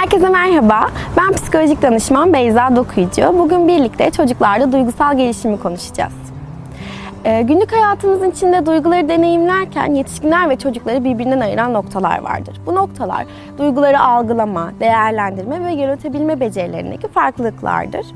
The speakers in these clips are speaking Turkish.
Herkese merhaba. Ben psikolojik danışman Beyza Dokuyucu. Bugün birlikte çocuklarda duygusal gelişimi konuşacağız. Ee, günlük hayatımızın içinde duyguları deneyimlerken yetişkinler ve çocukları birbirinden ayıran noktalar vardır. Bu noktalar duyguları algılama, değerlendirme ve yönetebilme becerilerindeki farklılıklardır.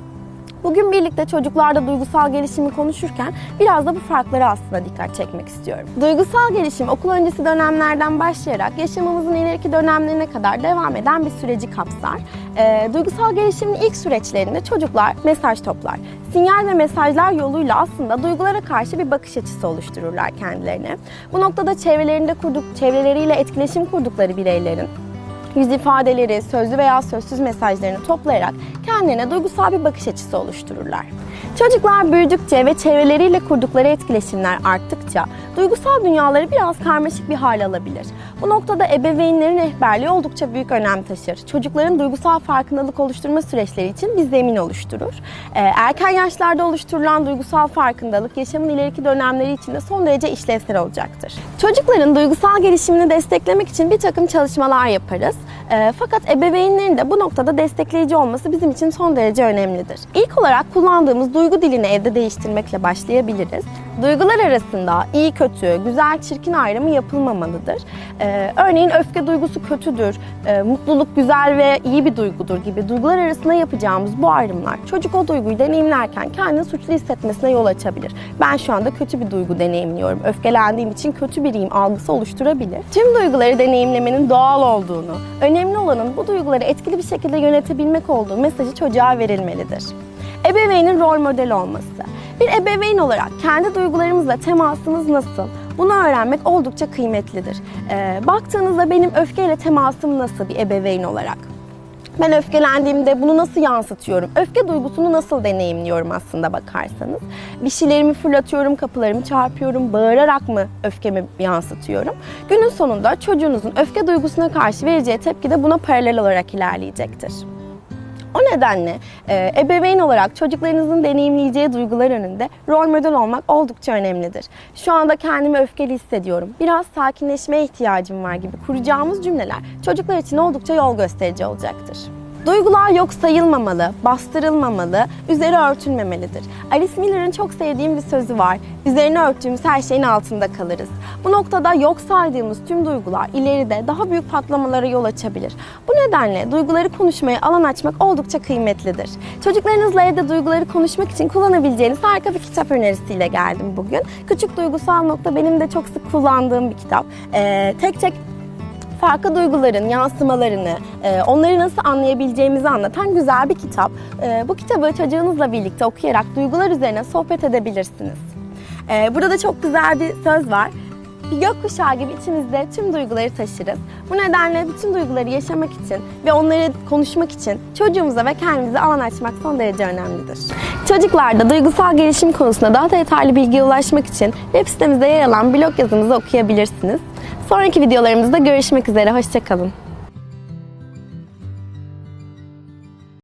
Bugün birlikte çocuklarda duygusal gelişimi konuşurken biraz da bu farklara aslında dikkat çekmek istiyorum. Duygusal gelişim okul öncesi dönemlerden başlayarak yaşamımızın ileriki dönemlerine kadar devam eden bir süreci kapsar. Ee, duygusal gelişimin ilk süreçlerinde çocuklar mesaj toplar. Sinyal ve mesajlar yoluyla aslında duygulara karşı bir bakış açısı oluştururlar kendilerine. Bu noktada çevrelerinde kurduk, çevreleriyle etkileşim kurdukları bireylerin yüz ifadeleri, sözlü veya sözsüz mesajlarını toplayarak kendilerine duygusal bir bakış açısı oluştururlar. Çocuklar büyüdükçe ve çevreleriyle kurdukları etkileşimler arttıkça duygusal dünyaları biraz karmaşık bir hal alabilir. Bu noktada ebeveynlerin rehberliği oldukça büyük önem taşır. Çocukların duygusal farkındalık oluşturma süreçleri için bir zemin oluşturur. Ee, Erken yaşlarda oluşturulan duygusal farkındalık yaşamın ileriki dönemleri için de son derece işlevsel olacaktır. Çocukların duygusal gelişimini desteklemek için bir takım çalışmalar yaparız. Ee, Fakat ebeveynlerin de bu noktada destekleyici olması bizim için son derece önemlidir. İlk olarak kullandığımız duygu dilini evde değiştirmekle başlayabiliriz. Duygular arasında iyi kötü, güzel çirkin ayrımı yapılmamalıdır. Ee, örneğin öfke duygusu kötüdür, e, mutluluk güzel ve iyi bir duygudur gibi duygular arasında yapacağımız bu ayrımlar çocuk o duyguyu deneyimlerken kendini suçlu hissetmesine yol açabilir. Ben şu anda kötü bir duygu deneyimliyorum, öfkelendiğim için kötü biriyim algısı oluşturabilir. Tüm duyguları deneyimlemenin doğal olduğunu, önemli olanın bu duyguları etkili bir şekilde yönetebilmek olduğu mesajı çocuğa verilmelidir. Ebeveynin rol model olması. Bir ebeveyn olarak kendi duygularımızla temasımız nasıl? Bunu öğrenmek oldukça kıymetlidir. Ee, baktığınızda benim öfkeyle temasım nasıl bir ebeveyn olarak? Ben öfkelendiğimde bunu nasıl yansıtıyorum? Öfke duygusunu nasıl deneyimliyorum aslında bakarsanız? Bir şeylerimi fırlatıyorum, kapılarımı çarpıyorum, bağırarak mı öfkemi yansıtıyorum? Günün sonunda çocuğunuzun öfke duygusuna karşı vereceği tepki de buna paralel olarak ilerleyecektir. O nedenle e, ebeveyn olarak çocuklarınızın deneyimleyeceği duygular önünde rol model olmak oldukça önemlidir. Şu anda kendimi öfkeli hissediyorum, biraz sakinleşmeye ihtiyacım var gibi kuracağımız cümleler çocuklar için oldukça yol gösterici olacaktır. Duygular yok sayılmamalı, bastırılmamalı, üzeri örtülmemelidir. Alice Miller'ın çok sevdiğim bir sözü var. Üzerine örttüğümüz her şeyin altında kalırız. Bu noktada yok saydığımız tüm duygular ileride daha büyük patlamalara yol açabilir. Bu nedenle duyguları konuşmaya alan açmak oldukça kıymetlidir. Çocuklarınızla evde duyguları konuşmak için kullanabileceğiniz harika bir kitap önerisiyle geldim bugün. Küçük Duygusal Nokta benim de çok sık kullandığım bir kitap. Ee, tek tek farklı duyguların yansımalarını, e, onları nasıl anlayabileceğimizi anlatan güzel bir kitap. E, Bu kitabı çocuğunuzla birlikte okuyarak duygular üzerine sohbet edebilirsiniz. E, Burada da çok güzel bir söz var. Bir gökkuşağı gibi içimizde tüm duyguları taşırız. Bu nedenle bütün duyguları yaşamak için ve onları konuşmak için çocuğumuza ve kendimize alan açmak son derece önemlidir. Çocuklarda duygusal gelişim konusunda daha detaylı bilgiye ulaşmak için web sitemizde yer alan blog yazımızı okuyabilirsiniz. Sonraki videolarımızda görüşmek üzere, hoşçakalın.